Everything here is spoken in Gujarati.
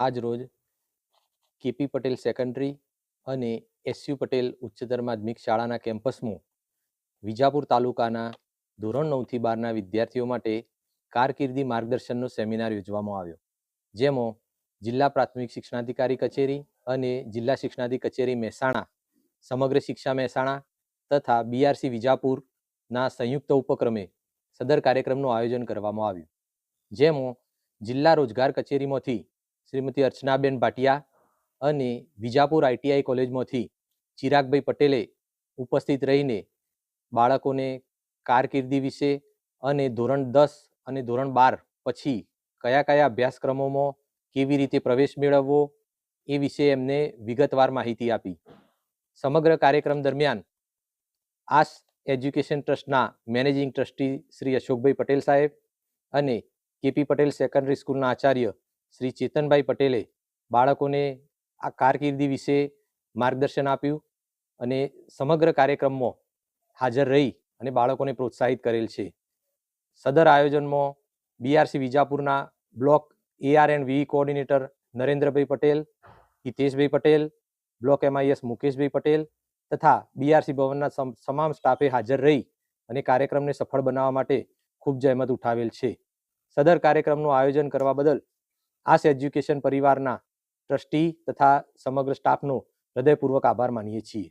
આજ રોજ કેપી પટેલ સેકન્ડરી અને એસયુ પટેલ ઉચ્ચતર માધ્યમિક શાળાના કેમ્પસમાં વિજાપુર તાલુકાના ધોરણ નવથી બારના વિદ્યાર્થીઓ માટે કારકિર્દી માર્ગદર્શનનો સેમિનાર યોજવામાં આવ્યો, જેમાં જિલ્લા પ્રાથમિક શિક્ષણાધિકારી કચેરી અને જિલ્લા શિક્ષણાધિકારી કચેરી મહેસાણા, સમગ્ર શિક્ષા મહેસાણા તથા બીઆરસી વિજાપુરના સંયુક્ત ઉપક્રમે સદર કાર્યક્રમનું આયોજન કરવામાં આવ્યું, જેમાં જિલ્લા રોજગાર કચેરીમાંથી શ્રીમતી અર્ચનાબેન ભાટિયા અને વિજાપુર આઈટીઆઈ કોલેજમાંથી ચિરાગભાઈ પટેલે ઉપસ્થિત રહીને બાળકોને કારકિર્દી વિશે અને ધોરણ દસ અને ધોરણ બાર પછી કયા કયા અભ્યાસક્રમોમાં કેવી રીતે પ્રવેશ મેળવવો એ વિશે એમને વિગતવાર માહિતી આપી. સમગ્ર કાર્યક્રમ દરમિયાન આસ એજ્યુકેશન ટ્રસ્ટના મેનેજિંગ ટ્રસ્ટી શ્રી અશોકભાઈ પટેલ સાહેબ અને કેપી પટેલ સેકન્ડરી સ્કૂલના આચાર્ય શ્રી ચેતનભાઈ પટેલે બાળકોને આ કારકિર્દી વિશે માર્ગદર્શન આપ્યું અને સમગ્ર કાર્યક્રમમાં હાજર રહી અને બાળકોને પ્રોત્સાહિત કરેલ છે. સદર આયોજનમાં BRC વિજાપુરના block AR and V coordinator Narendrabhai Patel, Hiteshbhai Patel, block MIS Mukeshbhai Patel તથા બીઆરસી ભવનના તમામ સ્ટાફે હાજર રહી અને કાર્યક્રમને સફળ બનાવવા માટે ખૂબ જહેમત ઉઠાવેલ છે. સદર કાર્યક્રમનું આયોજન કરવા બદલ આસ એજ્યુકેશન પરિવારના ટ્રસ્ટી તથા સમગ્ર સ્ટાફનો હૃદયપૂર્વક આભાર માનીએ છીએ.